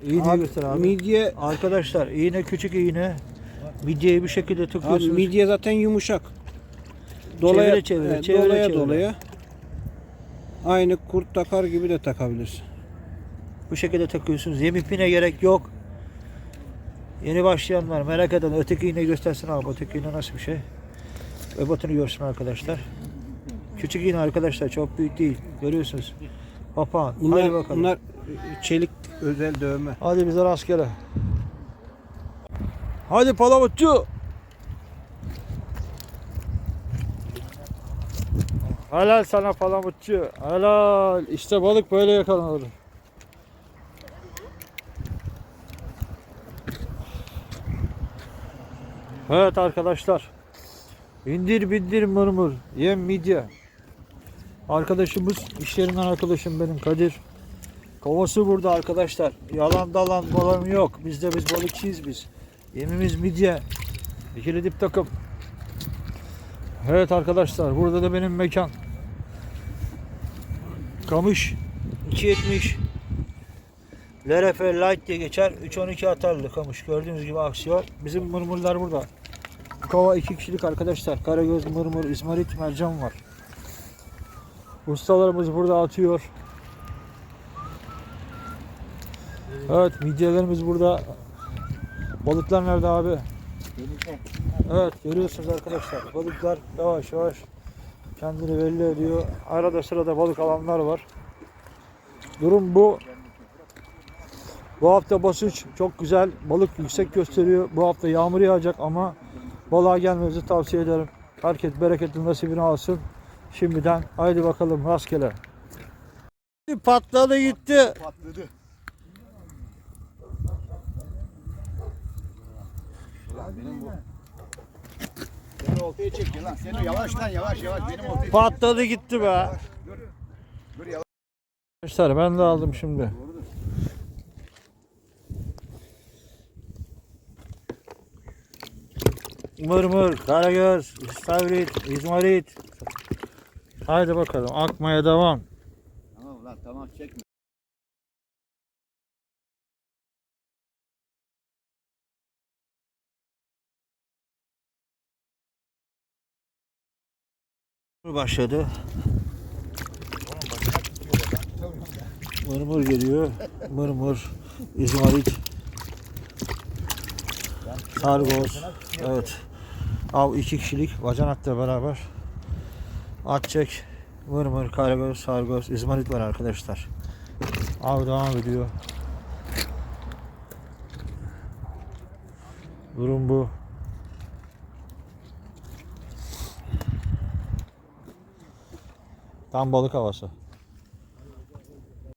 Abi, göster abi. Midye, Arkadaşlar iğne küçük iğne. Midyeyi bir şekilde abi tıkıyorsunuz. midye zaten yumuşak. Dolaya, Çevire çevire, evet, çevire dolaya çevire. dolaya. Aynı kurt takar gibi de takabilirsin. Bu şekilde takıyorsunuz. Yem ipine gerek yok. Yeni başlayanlar merak eden öteki iğneyi göstersin abi. Öteki iğne nasıl bir şey? Öbotunu görsün arkadaşlar. Küçük iğne arkadaşlar çok büyük değil. Görüyorsunuz. Papağan. Bunlar, Hadi bakalım. bunlar çelik özel dövme. Hadi bize rastgele. Hadi palamutçu. Helal sana palamutçu. Helal. İşte balık böyle yakalanır. Evet arkadaşlar. İndir bindir mırmır. Yem midye. Arkadaşımız iş yerinden arkadaşım benim Kadir. Kovası burada arkadaşlar. Yalan dalan falan yok. Bizde biz balıkçıyız biz. Yemimiz midye. İkili dip takım. Evet arkadaşlar burada da benim mekan. Kamış 270 LRF Light diye geçer. 312 atarlı kamış. Gördüğünüz gibi aksiyon. Bizim mırmırlar burada. Kova iki kişilik arkadaşlar. Karagöz, mırmır, izmarit, mercan var. Ustalarımız burada atıyor. Evet midyelerimiz burada. Balıklar nerede abi? Evet görüyorsunuz arkadaşlar. Balıklar yavaş yavaş kendini belli ediyor. Arada sırada balık alanlar var. Durum bu. Bu hafta basınç çok güzel. Balık yüksek gösteriyor. Bu hafta yağmur yağacak ama balığa gelmenizi tavsiye ederim. Herkes bereketli nasibini alsın. Şimdiden haydi bakalım rastgele. Patladı gitti. Patladı. Ulan benim bu. Seni oltaya çekiyor lan. Seni yavaş lan yavaş yavaş benim oltaya çekiyor. Patladı gitti be. Dur yavaş. Arkadaşlar ben de aldım şimdi. Mırmır, karagöz, istavrit, izmarit. Haydi bakalım akmaya devam. Tamam lan tamam çekme. Başladı. Mırmır geliyor. Mırmır, izmarit, sargoz. Evet. Av iki kişilik bacanakla beraber. At çek. Mırmır, karagöz, sargoz, izmarit var arkadaşlar. Av devam ediyor. Durum bu. Tam balık havası.